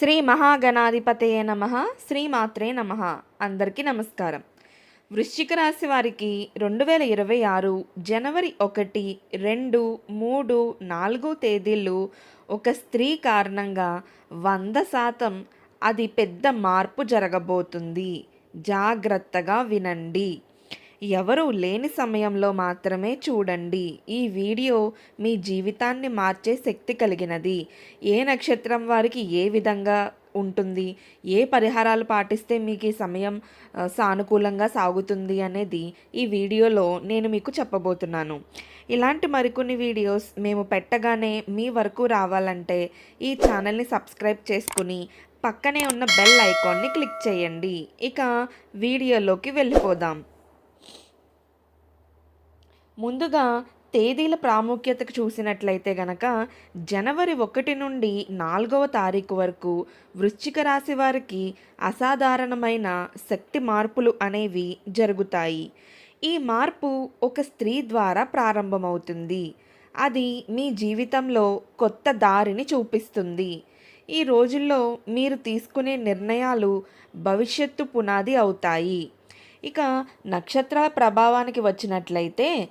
శ్రీ మహాగణాధిపతయే నమ శ్రీమాత్రే నమ. అందరికీ నమస్కారం. వృశ్చిక రాశి వారికి రెండు వేల ఇరవై ఆరు జనవరి ఒకటి రెండు మూడు నాలుగు తేదీలు ఒక స్త్రీ కారణంగా వంద శాతం అది పెద్ద మార్పు జరగబోతుంది. జాగ్రత్తగా వినండి. ఎవరూ లేని సమయంలో మాత్రమే చూడండి. ఈ వీడియో మీ జీవితాన్ని మార్చే శక్తి కలిగినది. ఏ నక్షత్రం వారికి ఏ విధంగా ఉంటుంది? ఏ పరిహారాలు పాటిస్తే మీకు ఈ సమయం సానుకూలంగా సాగుతుంది అనేది ఈ వీడియోలో నేను మీకు చెప్పబోతున్నాను. ఇలాంటి మరికొన్ని వీడియోస్ మేము పెట్టగానే మీ వరకు రావాలంటే ఈ ఛానల్ని సబ్స్క్రైబ్ చేసుకుని పక్కనే ఉన్న బెల్ ఐకాన్ని క్లిక్ చేయండి. ఇక వీడియోలోకి వెళ్ళిపోదాం. ముందుగా తేదీల ప్రాముఖ్యతకు చూసినట్లయితే గనక జనవరి ఒకటి నుండి నాలుగవ తారీఖు వరకు వృశ్చిక రాశి వారికి అసాధారణమైన శక్తి మార్పులు అనేవి జరుగుతాయి. ఈ మార్పు ఒక స్త్రీ ద్వారా ప్రారంభమవుతుంది. అది మీ జీవితంలో కొత్త దారిని చూపిస్తుంది. ఈ రోజుల్లో మీరు తీసుకునే నిర్ణయాలు భవిష్యత్తు పునాది అవుతాయి. ఇక నక్షత్రాల ప్రభావానికి వచ్చినట్లయితే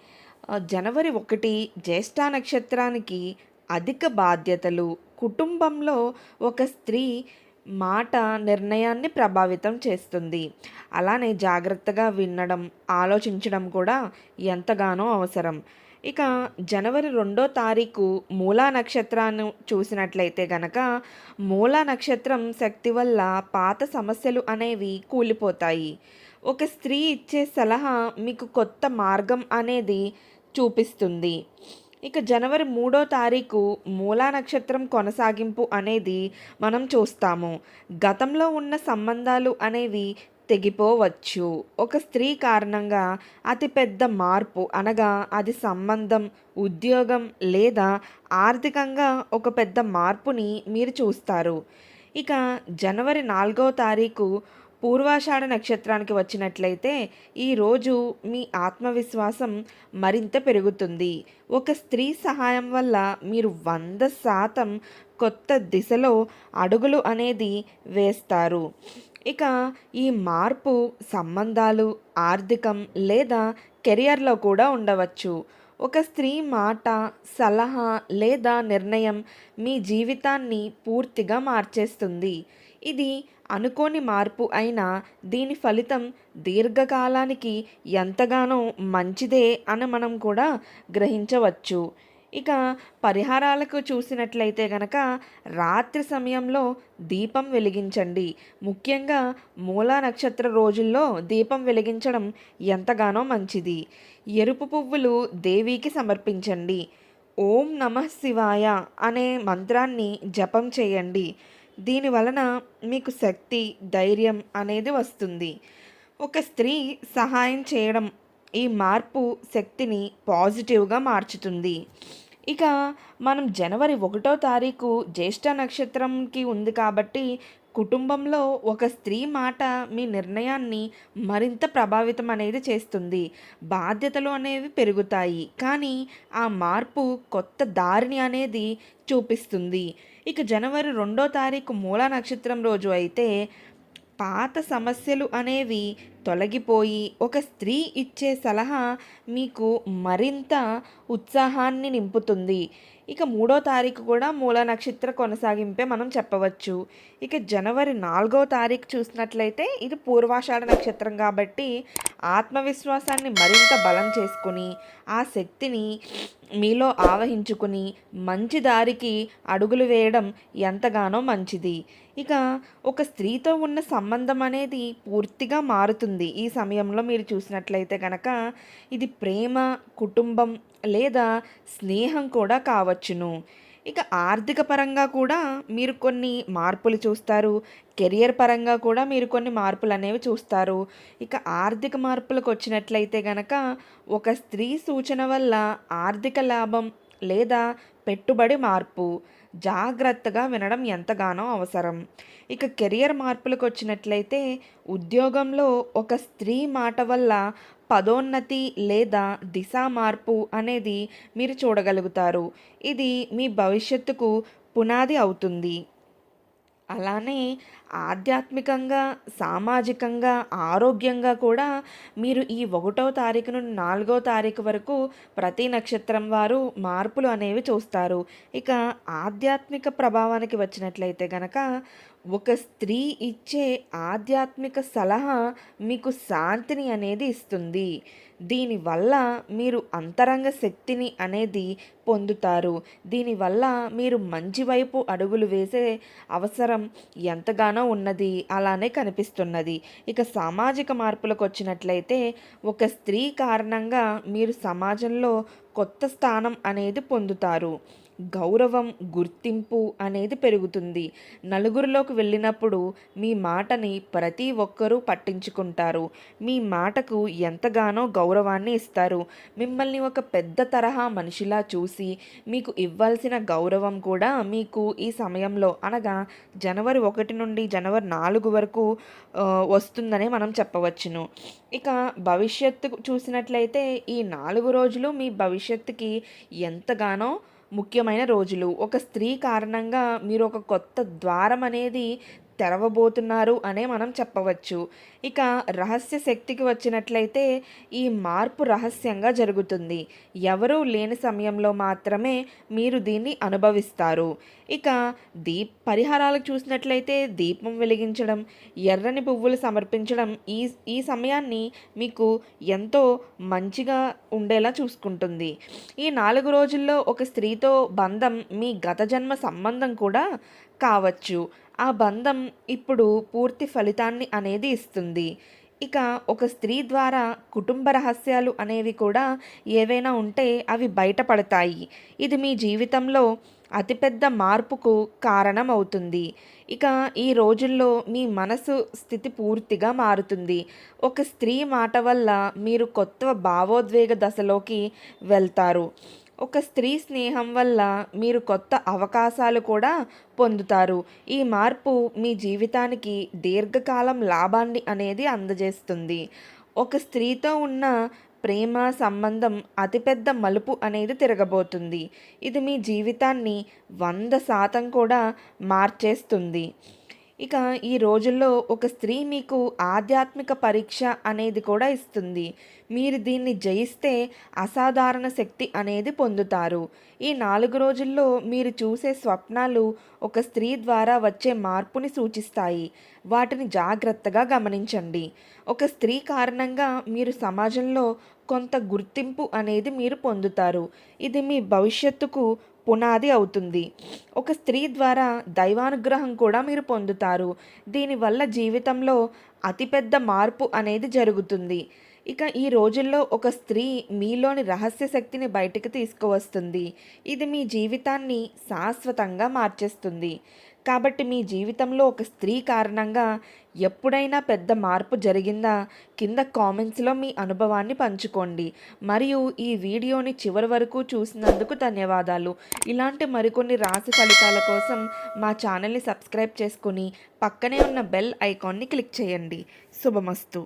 జనవరి ఒకటి జ్యేష్ఠ నక్షత్రానికి అధిక బాధ్యతలు. కుటుంబంలో ఒక స్త్రీ మాట నిర్ణయాన్ని ప్రభావితం చేస్తుంది. అలానే జాగ్రత్తగా వినడం ఆలోచించడం కూడా ఎంతగానో అవసరం. ఇక జనవరి రెండో తారీఖు మూలా నక్షత్రాన్ని చూసినట్లయితే గనక మూలా నక్షత్రం శక్తి వల్ల పాత సమస్యలు అనేవి కూలిపోతాయి. ఒక స్త్రీ ఇచ్చే సలహా మీకు కొత్త మార్గం అనేది చూపిస్తుంది. ఇక జనవరి మూడో తారీఖు మూలా నక్షత్రం కొనసాగింపు అనేది మనం చూస్తాము. గతంలో ఉన్న సంబంధాలు అనేవి తెగిపోవచ్చు. ఒక స్త్రీ కారణంగా అతిపెద్ద మార్పు అనగా అది సంబంధం ఉద్యోగం లేదా ఆర్థికంగా ఒక పెద్ద మార్పుని మీరు చూస్తారు. ఇక జనవరి నాలుగో తారీఖు పూర్వాషాఢ నక్షత్రానికి వచ్చినట్లయితే ఈరోజు మీ ఆత్మవిశ్వాసం మరింత పెరుగుతుంది. ఒక స్త్రీ సహాయం వల్ల మీరు వంద శాతం కొత్త దిశలో అడుగులు అనేది వేస్తారు. ఇక ఈ మార్పు సంబంధాలు ఆర్థికం లేదా కెరియర్లో కూడా ఉండవచ్చు. ఒక స్త్రీ మాట సలహా లేదా నిర్ణయం మీ జీవితాన్ని పూర్తిగా మార్చేస్తుంది. ఇది అనుకోని మార్పు అయినా దీని ఫలితం దీర్ఘకాలానికి ఎంతగానో మంచిదే అని మనం కూడా గ్రహించవచ్చు. ఇక పరిహారాలకు చూసినట్లయితే గనక రాత్రి సమయంలో దీపం వెలిగించండి. ముఖ్యంగా మూలా నక్షత్ర రోజుల్లో దీపం వెలిగించడం ఎంతగానో మంచిది. ఎరుపు పువ్వులు దేవికి సమర్పించండి. ఓం నమః శివాయ అనే మంత్రాన్ని జపం చేయండి. దీని వలన మీకు శక్తి ధైర్యం అనేది వస్తుంది. ఒక స్త్రీ సహాయం చేయడం ఈ మార్పు శక్తిని పాజిటివ్గా మార్చుతుంది. ఇక మనం జనవరి ఒకటో తారీఖు జ్యేష్ఠ నక్షత్రంకి ఉంది కాబట్టి కుటుంబంలో ఒక స్త్రీ మాట మీ నిర్ణయాన్ని మరింత ప్రభావితం అనేది చేస్తుంది. బాధ్యతలు అనేవి పెరుగుతాయి. కానీ ఆ మార్పు కొత్త దారిని అనేది చూపిస్తుంది. ఇక జనవరి రెండో తారీఖు మూల నక్షత్రం రోజు అయితే పాత సమస్యలు అనేవి తొలగిపోయి ఒక స్త్రీ ఇచ్చే సలహా మీకు మరింత ఉత్సాహాన్ని నింపుతుంది. ఇక మూడో తారీఖు కూడా మూల నక్షత్ర కొనసాగింపే మనం చెప్పవచ్చు. ఇక జనవరి నాలుగో తారీఖు చూసినట్లయితే ఇది పూర్వాషాఢ నక్షత్రం కాబట్టి ఆత్మవిశ్వాసాన్ని మరింత బలం చేసుకుని ఆ శక్తిని మీలో ఆవహించుకుని మంచి దారికి అడుగులు వేయడం ఎంతగానో మంచిది. ఇక ఒక స్త్రీతో ఉన్న సంబంధం అనేది పూర్తిగా మారుతుంది. ఈ సమయంలో మీరు చూసినట్లయితే కనుక ఇది ప్రేమ కుటుంబం లేదా స్నేహం కూడా కావచ్చును. ఇక ఆర్థిక పరంగా కూడా మీరు కొన్ని మార్పులు చూస్తారు. కెరియర్ పరంగా కూడా మీరు కొన్ని మార్పులు అనేవి చూస్తారు. ఇక ఆర్థిక మార్పులకు వచ్చినట్లయితే గనక ఒక స్త్రీ సూచన వల్ల ఆర్థిక లాభం లేదా పెట్టుబడి మార్పు జాగ్రత్తగా వినడం ఎంతగానో అవసరం. ఇక కెరియర్ మార్పులకు వచ్చినట్లయితే ఉద్యోగంలో ఒక స్త్రీ మాట వల్ల పదోన్నతి లేదా దిశా మార్పు అనేది మీరు చూడగలుగుతారు. ఇది మీ భవిష్యత్తుకు పునాది అవుతుంది. అలానే ఆధ్యాత్మికంగా, సామాజికంగా, ఆరోగ్యంగా కూడా మీరు ఈ ఒకటో తారీఖు నుండి నాలుగో తారీఖు వరకు ప్రతి నక్షత్రం వారు మార్పులు అనేవి చూస్తారు. ఇక ఆధ్యాత్మిక ప్రభావానికి వచ్చినట్లయితే గనక ఒక స్త్రీ ఇచ్చే ఆధ్యాత్మిక సలహా మీకు శాంతిని అనేది ఇస్తుంది. దీనివల్ల మీరు అంతరంగ శక్తిని అనేది పొందుతారు. దీనివల్ల మీరు మంచి వైపు అడుగులు వేసే అవసరం ఎంతగానో ఉన్నది. అలానే కనిపిస్తున్నది. ఇక సామాజిక మార్పులకు వచ్చినట్లయితే ఒక స్త్రీ కారణంగా మీరు సమాజంలో కొత్త స్థానం అనేది పొందుతారు. గౌరవం, గుర్తింపు అనేది పెరుగుతుంది. నలుగురిలోకి వెళ్ళినప్పుడు మీ మాటని ప్రతి ఒక్కరూ పట్టించుకుంటారు. మీ మాటకు ఎంతగానో గౌరవాన్ని ఇస్తారు. మిమ్మల్ని ఒక పెద్ద తరహా మనిషిలా చూసి మీకు ఇవ్వాల్సిన గౌరవం కూడా మీకు ఈ సమయంలో అనగా జనవరి ఒకటి నుండి జనవరి నాలుగు వరకు వస్తుందనే మనం చెప్పవచ్చును. ఇక భవిష్యత్తు చూసినట్లయితే ఈ నాలుగు రోజులు మీ భవిష్యత్తుకి ఎంతగానో ముఖ్యమైన రోజులు. ఒక స్త్రీ కారణంగా మీరు ఒక కొత్త ద్వారం అనేది తెరవబోతున్నారు అనే మనం చెప్పవచ్చు. ఇక రహస్య శక్తికి వచ్చినట్లయితే ఈ మార్పు రహస్యంగా జరుగుతుంది. ఎవరూ లేని సమయంలో మాత్రమే మీరు దీన్ని అనుభవిస్తారు. ఇక దీప్ పరిహారాలకు చూసినట్లయితే దీపం వెలిగించడం, ఎర్రని పువ్వులు సమర్పించడం ఈ ఈ సమయాన్ని మీకు ఎంతో మంచిగా ఉండేలా చూసుకుంటుంది. ఈ నాలుగు రోజుల్లో ఒక స్త్రీతో బంధం మీ గత జన్మ సంబంధం కూడా కావచ్చు. ఆ బంధం ఇప్పుడు పూర్తి ఫలితాన్ని అనేది ఇస్తుంది. ఇక ఒక స్త్రీ ద్వారా కుటుంబ రహస్యాలు అనేవి కూడా ఏవైనా ఉంటే అవి బయటపడతాయి. ఇది మీ జీవితంలో అతిపెద్ద మార్పుకు కారణమవుతుంది. ఇక ఈ రోజుల్లో మీ మనసు స్థితి పూర్తిగా మారుతుంది. ఒక స్త్రీ మాట వల్ల మీరు కొత్త భావోద్వేగ దశలోకి వెళ్తారు. ఒక స్త్రీ స్నేహం వల్ల మీరు కొత్త అవకాశాలు కూడా పొందుతారు. ఈ మార్పు మీ జీవితానికి దీర్ఘకాలం లాభాన్ని అనేది అందజేస్తుంది. ఒక స్త్రీతో ఉన్న ప్రేమ సంబంధం అతిపెద్ద మలుపు అనేది తిరగబోతుంది. ఇది మీ జీవితాన్ని 100% కూడా మార్చేస్తుంది. ఇక ఈ రోజుల్లో ఒక స్త్రీ మీకు ఆధ్యాత్మిక పరీక్ష అనేది కూడా ఇస్తుంది. మీరు దీన్ని జయిస్తే అసాధారణ శక్తి అనేది పొందుతారు. ఈ నాలుగు రోజుల్లో మీరు చూసే స్వప్నాలు ఒక స్త్రీ ద్వారా వచ్చే మార్పుని సూచిస్తాయి. వాటిని జాగ్రత్తగా గమనించండి. ఒక స్త్రీ కారణంగా మీరు సమాజంలో కొంత గుర్తింపు అనేది మీరు పొందుతారు. ఇది మీ భవిష్యత్తుకు పునాది అవుతుంది. ఒక స్త్రీ ద్వారా దైవానుగ్రహం కూడా మీరు పొందుతారు. దీనివల్ల జీవితంలో అతిపెద్ద మార్పు అనేది జరుగుతుంది. ఇక ఈ రోజుల్లో ఒక స్త్రీ మీలోని రహస్య శక్తిని బయటకు తీసుకువస్తుంది. ఇది మీ జీవితాన్ని శాశ్వతంగా మార్చేస్తుంది. కాబట్టి మీ జీవితంలో ఒక స్త్రీ కారణంగా ఎప్పుడైనా పెద్ద మార్పు జరిగిందా? కింద కామెంట్స్‌లో మీ అనుభవాన్ని పంచుకోండి. మరియు ఈ వీడియోని చివరి వరకు చూసినందుకు ధన్యవాదాలు. ఇలాంటి మరికొన్ని రాశి ఫలితాల కోసం మా ఛానల్‌ని సబ్స్క్రైబ్ చేసుకుని పక్కనే ఉన్న బెల్ ఐకాన్‌ని క్లిక్ చేయండి. శుభమస్తు.